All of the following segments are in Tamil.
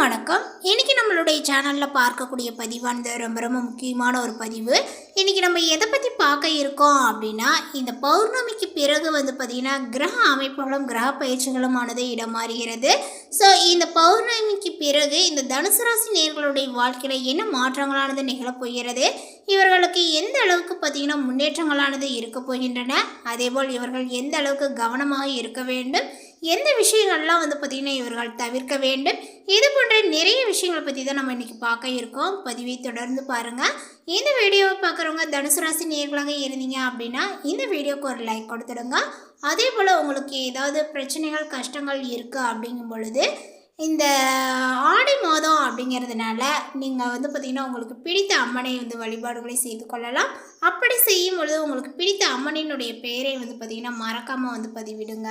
வணக்கம். இன்றைக்கி நம்மளுடைய சேனலில் பார்க்கக்கூடிய பதிவானது ரொம்ப ரொம்ப முக்கியமான ஒரு பதிவு. இன்றைக்கி நம்ம எதை பற்றி பார்க்க இருக்கோம் அப்படின்னா இந்த பௌர்ணமிக்கு பிறகு வந்து பார்த்திங்கன்னா கிரக அமைப்புகளும் கிரக பயிற்சிகளுமானது இடம் மாறுகிறது ஸோ இந்த பௌர்ணமிக்கு பிறகு இந்த தனுசு ராசி நேர்களுடைய வாழ்க்கையில் என்ன மாற்றங்களானது நிகழப் போகிறது? இவர்களுக்கு எந்த அளவுக்கு பார்த்திங்கன்னா முன்னேற்றங்களானது இருக்க போகின்றன? அதேபோல் இவர்கள் எந்த அளவுக்கு கவனமாக இருக்க வேண்டும்? எந்த விஷயங்கள்லாம் வந்து பார்த்திங்கன்னா இவர்கள் தவிர்க்க வேண்டும்? இது போன்ற நிறைய விஷயங்களை பற்றி தான் நம்ம இன்றைக்கி பார்க்க இருக்கோம். பதிவை தொடர்ந்து பாருங்கள் இந்த வீடியோவை பார்க்குறவங்க தனுசு ராசி நேர்களாக இருந்தீங்க அப்படின்னா இந்த வீடியோக்கு ஒரு லைக் கொடுத்துடுங்க அதே போல் உங்களுக்கு ஏதாவது பிரச்சனைகள் கஷ்டங்கள் இருக்குது அப்படிங்கும் பொழுது இந்த ஆடி மாதம் அப்படிங்கிறதுனால நீங்கள் வந்து பார்த்திங்கன்னா உங்களுக்கு பிடித்த அம்மனை வந்து வழிபாடுகளை செய்து கொள்ளலாம். அப்படி செய்யும் பொழுது உங்களுக்கு பிடித்த அம்மனினுடைய பெயரை வந்து பார்த்திங்கன்னா மறக்காமல் வந்து பதிவிடுங்க.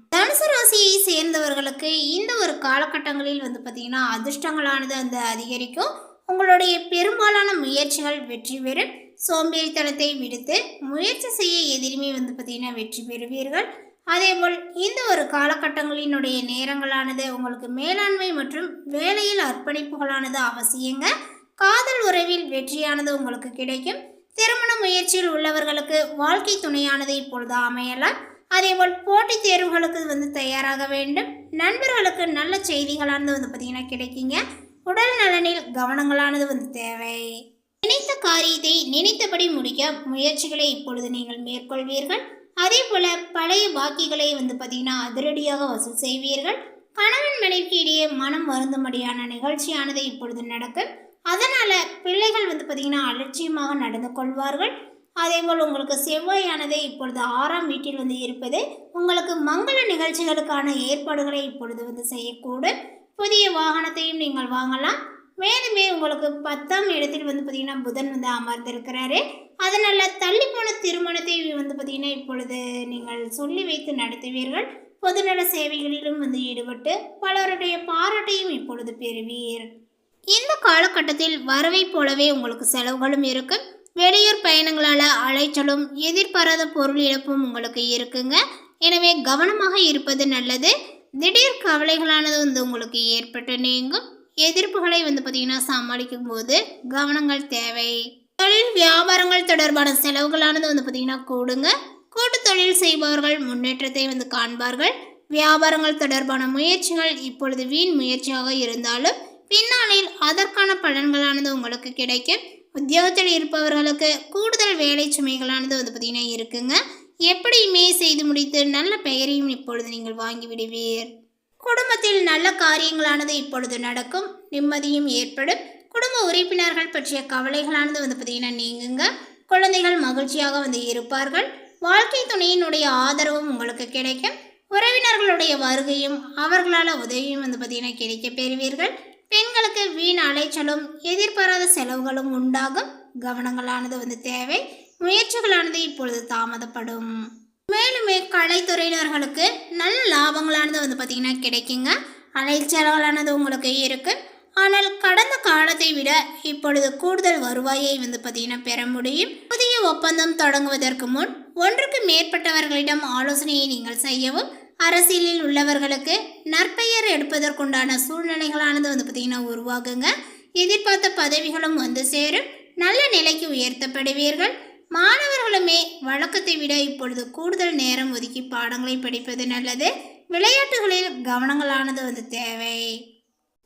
தனுசு ராசியை சேர்ந்தவர்களுக்கு இந்த ஒரு காலகட்டங்களில் வந்து பார்த்திங்கன்னா அதிர்ஷ்டங்களானது அந்த அதிகரிக்கும். உங்களுடைய பெரும்பாலான முயற்சிகள் வெற்றி பெறும். சோம்பேறித்தனத்தை விடுத்து முயற்சி செய்ய எதிலுமே வந்து பார்த்திங்கன்னா வெற்றி பெறுவீர்கள். அதேபோல் இந்த ஒரு காலகட்டங்களினுடைய நேரங்களானது உங்களுக்கு மேலாண்மை மற்றும் வேலையில் அர்ப்பணிப்புகளானது அவசியங்க. காதல் உறவில் வெற்றியானது உங்களுக்கு கிடைக்கும். திருமண முயற்சியில் உள்ளவர்களுக்கு வாழ்க்கை துணையானது இப்பொழுது அமையலாம். அதேபோல் போட்டித் தேர்வுகளுக்கு வந்து தயாராக வேண்டும். நண்பர்களுக்கு நல்ல செய்திகளானது வந்து பார்த்திங்கன்னா கிடைக்குங்க. உடல் நலனில் கவனங்களானது வந்து தேவை. நினைத்த காரியத்தை நினைத்தபடி முடிக்க முயற்சிகளை இப்பொழுது நீங்கள் மேற்கொள்வீர்கள். அதே போல பழைய பாக்கிகளை வந்து பார்த்தீங்கன்னா அதிரடியாக வசூல் செய்வீர்கள். கணவன் மனைவிக்கு இடையே மனம் வருந்தும்படியான நிகழ்ச்சியானது இப்பொழுது நடக்கும். அதனால் பிள்ளைகள் வந்து பார்த்தீங்கன்னா அலட்சியமாக நடந்து கொள்வார்கள். அதேபோல் உங்களுக்கு செவ்வாயானது இப்பொழுது ஆறாம் வீட்டில் வந்து இருப்பது உங்களுக்கு மங்கள நிகழ்ச்சிகளுக்கான ஏற்பாடுகளை இப்பொழுது வந்து செய்யக்கூடும். புதிய வாகனத்தையும் நீங்கள் வாங்கலாம். மேலுமே உங்களுக்கு பத்தாம் இடத்தில் வந்து பார்த்திங்கன்னா புதன் வந்து அமர்ந்திருக்கிறாரு. அதனால் தள்ளி போன திருமணத்தை வந்து பார்த்திங்கன்னா இப்பொழுது நீங்கள் சொல்லி வைத்து நடத்துவீர்கள். பொதுநல சேவைகளிலும் வந்து ஈடுபட்டு பலருடைய பாராட்டையும் இப்பொழுது பெறுவீர். இந்த காலகட்டத்தில் வரவை போலவே உங்களுக்கு செலவுகளும் இருக்கும். வெளியூர் பயணங்களால் அலைச்சலும் எதிர்பாராத பொருள் இழப்பும் உங்களுக்கு இருக்குங்க. எனவே கவனமாக இருப்பது நல்லது. திடீர் கவலைகளானது வந்து உங்களுக்கு ஏற்பட்டு நீங்கும். எதிர்ப்புகளை வந்து பார்த்திங்கன்னா சமாளிக்கும் போது கவனங்கள் தேவை. தொழில் வியாபாரங்கள் தொடர்பான செலவுகளானது வந்து பார்த்திங்கன்னா கூடுங்க. கூட்டு தொழில் செய்பவர்கள் முன்னேற்றத்தை வந்து காண்பார்கள். வியாபாரங்கள் தொடர்பான முயற்சிகள் இப்பொழுது வீண் முயற்சியாக இருந்தாலும் பின்னாளில் அதற்கான பலன்களானது உங்களுக்கு கிடைக்கும். உத்தியோகத்தில் இருப்பவர்களுக்கு கூடுதல் வேலை சுமைகளானது வந்து பார்த்திங்கன்னா இருக்குங்க. எப்படியுமே செய்து முடித்து நல்ல பெயரையும் இப்பொழுது நீங்கள் வாங்கி விடுவீர். குடும்பத்தில் நல்ல காரியங்களானது இப்பொழுது நடக்கும். நிம்மதியும் ஏற்படும். குடும்ப உறுப்பினர்கள் பற்றிய கவலைகளானது வந்து பார்த்திங்கன்னா நீங்குங்க. குழந்தைகள் மகிழ்ச்சியாக வந்து இருப்பார்கள். வாழ்க்கை துணையினுடைய ஆதரவும் உங்களுக்கு கிடைக்கும். உறவினர்களுடைய வருகையும் அவர்களால் உதவியும் வந்து பார்த்திங்கன்னா கிடைக்க பெறுவீர்கள். பெண்களுக்கு வீண் அலைச்சலும் எதிர்பாராத செலவுகளும் உண்டாகும். கவனங்களானது வந்து தேவை. முயற்சிகளானது இப்பொழுது தாமதப்படும். மேலுமே கலைத்துறையினர்களுக்கு நல்ல லாபங்களானது வந்து பார்த்திங்கன்னா கிடைக்குங்க. அலைச்சல்களானது உங்களுக்கு இருக்கு. ஆனால் கடந்த காலத்தை விட இப்பொழுது கூடுதல் வருவாயை வந்து பார்த்திங்கன்னா பெற முடியும். புதிய ஒப்பந்தம் தொடங்குவதற்கு முன் ஒன்றுக்கு மேற்பட்டவர்களிடம் ஆலோசனையை நீங்கள் செய்யவும் அரசியலில் உள்ளவர்களுக்கு நற்பெயர் எடுப்பதற்குண்டான சூழ்நிலைகளானது வந்து பார்த்திங்கன்னா உருவாகுங்க. எதிர்பார்த்த பதவிகளும் வந்து சேரும். நல்ல நிலைக்கு உயர்த்தப்படுவீர்கள். மாணவர்களுமே வழக்கத்தை விட இப்பொழுது கூடுதல் நேரம் ஒதுக்கி பாடங்களை படிப்பது நல்லது. விளையாட்டுகளில் கவனங்களானது வந்து தேவை.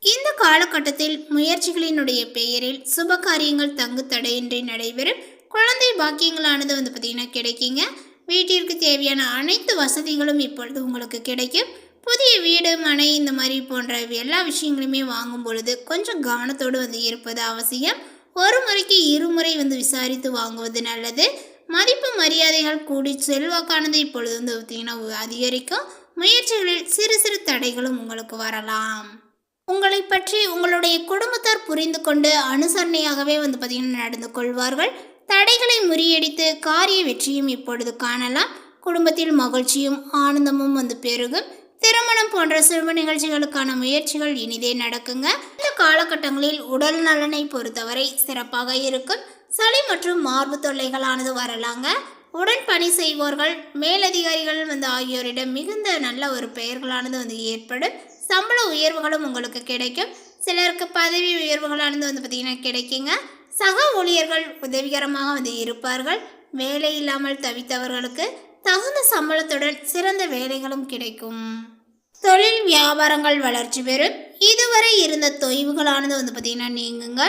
இந்த காலகட்டத்தில் முயற்சிகளினுடைய பெயரில் சுப காரியங்கள் தங்கு தடையின்றி நடைபெறும். குழந்தை பாக்கியங்களானது வந்து பார்த்திங்கன்னா கிடைக்குங்க. வீட்டிற்கு தேவையான அனைத்து வசதிகளும் இப்பொழுது உங்களுக்கு கிடைக்கும். புதிய வீடு மனை இந்த மாதிரி போன்ற எல்லா விஷயங்களுமே வாங்கும் பொழுது கொஞ்சம் கவனத்தோடு வந்து இருப்பது அவசியம். ஒரு முறைக்கு இருமுறை வந்து விசாரித்து வாங்குவது நல்லது. மதிப்பு மரியாதைகள் கூடி செல்வாக்கானது இப்பொழுது வந்து பார்த்திங்கன்னா அதிகரிக்கும். முயற்சிகளில் சிறு சிறு தடைகளும் உங்களுக்கு வரலாம். உங்களை பற்றி உங்களுடைய குடும்பத்தார் புரிந்து கொண்டு அனுசரணையாகவே வந்து பார்த்தீங்கன்னா நடந்து கொள்வார்கள். தடைகளை முறியடித்து காரிய வெற்றியும் இப்பொழுது காணலாம். குடும்பத்தில் மகிழ்ச்சியும் ஆனந்தமும் வந்து பெருகும். திருமணம் போன்ற சிறும நிகழ்ச்சிகளுக்கான முயற்சிகள் இனிதே நடக்குங்க. இந்த காலகட்டங்களில் உடல் நலனை பொறுத்தவரை சிறப்பாக இருக்கும். சளி மற்றும் மார்பு தொல்லைகளானது வரலாங்க. உடன் பணி செய்வோர்கள் மேலதிகாரிகள் வந்து ஆகியோரிடம் மிகுந்த நல்ல ஒரு பெயர்களானது வந்து ஏற்படும். சம்பள உயர்வுகளும் உங்களுக்கு கிடைக்கும். சிலருக்கு பதவி உயர்வுகளானது வந்து பார்த்திங்கன்னா கிடைக்குங்க. சக ஊழியர்கள் உதவிகரமாக வந்து இருப்பார்கள். வேலை இல்லாமல் தவித்தவர்களுக்கு தகுந்த சம்பளத்துடன் சிறந்த வேலைகளும் கிடைக்கும். தொழில் வியாபாரங்கள் வளர்ச்சி பெறும். இதுவரை இருந்த தொய்வுகளானது வந்து பார்த்திங்கன்னா நீங்குங்க.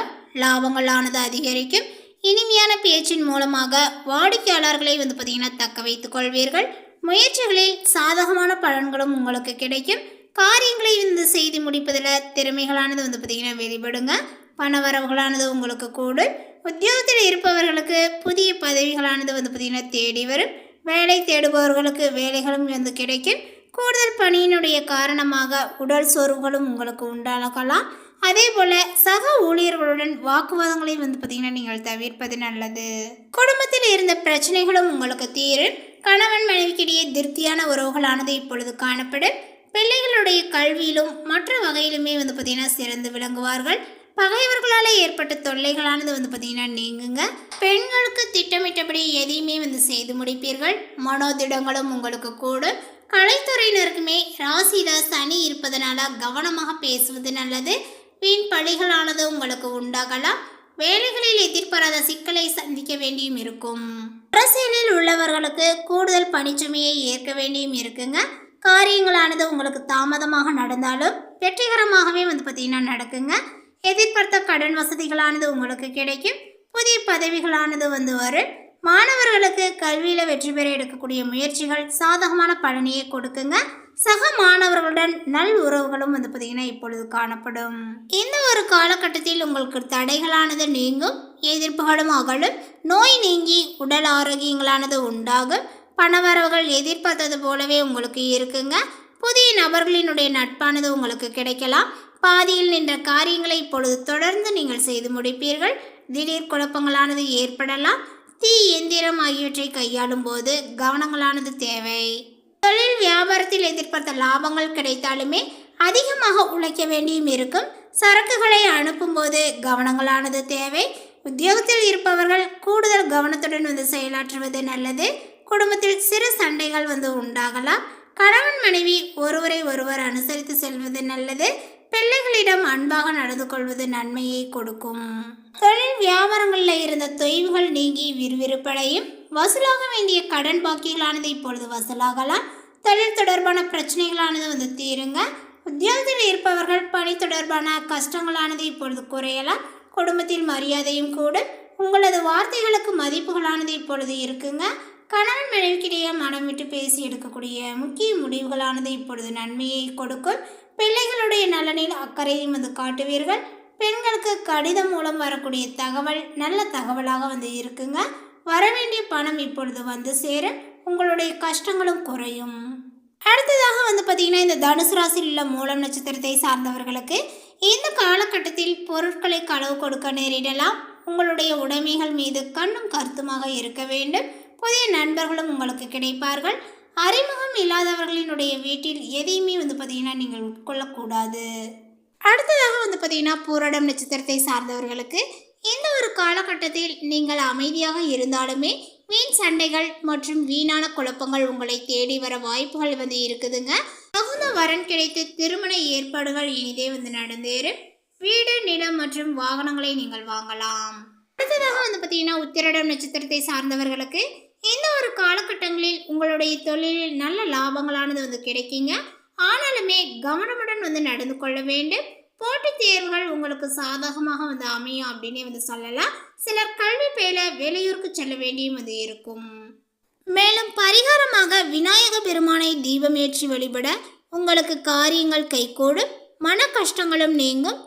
லாபங்களானது அதிகரிக்கும். இனிமையான பேச்சின் மூலமாக வாடிக்கையாளர்களை வந்து பார்த்திங்கன்னா தக்க வைத்துக் கொள்வீர்கள். முயற்சிகளில் சாதகமான பலன்களும் உங்களுக்கு கிடைக்கும். காரியங்களை வந்து செய்து முடிப்பதில் திறமைகளானது வந்து பார்த்திங்கன்னா வெளிப்படுங்க. பண வரவுகளானது உங்களுக்கு கூடும். உத்தியோகத்தில் இருப்பவர்களுக்கு புதிய பதவிகளானது வந்து பார்த்திங்கன்னா தேடி வரும். வேலை தேடுபவர்களுக்கு வேலைகளும் வந்து கிடைக்கும். கூடுதல் பணியினுடைய காரணமாக உடல் சோர்வுகளும் உங்களுக்கு உண்டாகலாம். அதே போல சக ஊழியர்களுடன் வாக்குவாதங்களையும் வந்து பார்த்தீங்கன்னா நீங்கள் தவிர்ப்பது நல்லது. குடும்பத்தில் இருந்த பிரச்சனைகளும் உங்களுக்கு தீரும். கணவன் மனைவிக்கிடையே திருப்தியான உறவுகளானது இப்பொழுது காணப்படும். பிள்ளைகளுடைய கல்வியிலும் மற்ற வகையிலுமே வந்து பார்த்திங்கன்னா சிறந்து விளங்குவார்கள். பகைவர்களால் ஏற்பட்ட தொல்லைகளானது வந்து பார்த்திங்கன்னா நீங்குங்க. பெண்களுக்கு திட்டமிட்டபடி எதையுமே வந்து செய்து முடிப்பீர்கள். மனோதிடங்களும் உங்களுக்கு கூடும். கலைத்துறையினருக்குமே ராசியில் சனி இருப்பதனால கவனமாக பேசுவது நல்லது. வீண் பழிகளானது உங்களுக்கு உண்டாகலாம். வேலைகளில் எதிர்பாராத சிக்கலை சந்திக்க வேண்டியும் இருக்கும். அரசியலில் உள்ளவர்களுக்கு கூடுதல் பணிச்சுமையை ஏற்க வேண்டியும் இருக்குங்க. காரியங்களானது உங்களுக்கு தாமதமாக நடந்தாலும் வெற்றிகரமாகவே வந்து பார்த்திங்கன்னா நடக்குங்க. எதிர்பார்த்த கடன் வசதிகளானது உங்களுக்கு கிடைக்கும். புதிய பதவிகளானது வந்து வரும் மாணவர்களுக்கு கல்வியில் வெற்றி பெற எடுக்கக்கூடிய முயற்சிகள் சாதகமான பலனையை கொடுக்குங்க. சக மாணவர்களுடன் நல் உறவுகளும் வந்து பார்த்திங்கன்னா இப்பொழுது காணப்படும். இந்த ஒரு காலகட்டத்தில் உங்களுக்கு தடைகளானது நீங்கும். எதிர்ப்புகளும் அகலும். நோய் நீங்கி உடல் ஆரோக்கியங்களானது உண்டாகும். பணவரவுகள் எதிர்பார்த்தது போலவே உங்களுக்கு இருக்குங்க. புதிய நபர்களினுடைய நட்பானது உங்களுக்கு கிடைக்கலாம். பாதியில் நின்ற காரியங்களை இப்பொழுது தொடர்ந்து நீங்கள் செய்து முடிப்பீர்கள். திடீர் குழப்பங்களானது ஏற்படலாம். தீ எந்திரம் ஆகியவற்றை கையாளும் போது கவனங்களானது தேவை. தொழில் வியாபாரத்தில் எதிர்பார்த்த லாபங்கள் கிடைத்தாலுமே அதிகமாக உழைக்க வேண்டியும் இருக்கும். சரக்குகளை அனுப்பும்போது கவனங்களானது தேவை. உத்தியோகத்தில் இருப்பவர்கள் கூடுதல் கவனத்துடன் வந்து செயலாற்றுவது நல்லது. குடும்பத்தில் சிறு சண்டைகள் வந்து உண்டாகலாம். கணவன் மனைவி ஒருவரை ஒருவர் அனுசரித்து செல்வது நல்லது. பிள்ளைகளிடம் அன்பாக நடந்து கொள்வது நன்மையை கொடுக்கும். தொழில் வியாபாரங்களில் இருந்த தொய்வுகள் நீங்கி விறுவிறுப்படையும். வசூலாக வேண்டிய கடன் பாக்கிகளானது இப்பொழுது வசூலாகலாம். தொழில் தொடர்பான பிரச்சனைகளானது வந்து தீருங்க. உத்தியோகத்தில் இருப்பவர்கள் பணி தொடர்பான கஷ்டங்களானது இப்பொழுது குறையலாம். குடும்பத்தில் மரியாதையும் கூட உங்களது வார்த்தைகளுக்கு மதிப்புகளானது இப்பொழுது இருக்குங்க. கணவன் மனைவிக்கிடையே மனம் விட்டு பேசி எடுக்கக்கூடிய முக்கிய முடிவுகளானது இப்பொழுது நன்மையை கொடுக்கும். பிள்ளைகளுடைய நலனில் அக்கறையும் வந்து காட்டுவீர்கள். பெண்களுக்கு கடிதம் மூலம் வரக்கூடிய தகவல் நல்ல தகவலாக வந்து இருக்குங்க. வர வேண்டிய பணம் இப்பொழுது வந்து சேரும். உங்களுடைய கஷ்டங்களும் குறையும். அடுத்ததாக வந்து பார்த்தீங்கன்னா இந்த தனுசு ராசியில் உள்ள மூலம் நட்சத்திரத்தை சார்ந்தவர்களுக்கு இந்த காலகட்டத்தில் பொருட்களை களவு கொடுக்க நேரிடலாம். உங்களுடைய உடைமைகள் மீது கண்ணும் கருத்துமாக இருக்க வேண்டும். புதிய நண்பர்களும் உங்களுக்கு கிடைப்பார்கள். அறிமுகம் இல்லாதவர்களினுடைய வீட்டில் எதையுமே வந்து பார்த்தீங்கன்னா நீங்கள் உட்கொள்ளக்கூடாது. அடுத்ததாக வந்து பார்த்தீங்கன்னா பூரடம் நட்சத்திரத்தை சார்ந்தவர்களுக்கு இந்த ஒரு காலகட்டத்தில் நீங்கள் அமைதியாக இருந்தாலுமே வீண் சண்டைகள் மற்றும் வீணான குழப்பங்கள் உங்களை தேடி வர வாய்ப்புகள் வந்து இருக்குதுங்க. தகுந்த வரன் கிடைத்து திருமண ஏற்பாடுகள் இனிதே வந்து நடந்தேறும். வீடு நிலம் மற்றும் வாகனங்களை நீங்கள் வாங்கலாம். அடுத்ததாக வந்து பார்த்தீங்கன்னா உத்திரடம் நட்சத்திரத்தை சார்ந்தவர்களுக்கு இந்த ஒரு காலகட்டங்களில் உங்களுடைய தொழிலில் நல்ல லாபங்களானது வந்து கிடைக்குங்க. ஆனாலுமே கவனமுடன் வந்து நடந்து கொள்ள வேண்டும். போட்டித் தேர்வுகள் உங்களுக்கு சாதகமாக வந்து அமையும் அப்படின்னே வந்து சொல்லலாம். சிலர் கல்வி பயில வெளியூருக்கு செல்ல வேண்டியும் வந்து இருக்கும். மேலும் பரிகாரமாக விநாயக பெருமானை தீபமேற்றி வழிபட உங்களுக்கு காரியங்கள் கைகூடும். மன கஷ்டங்களும் நீங்கும்.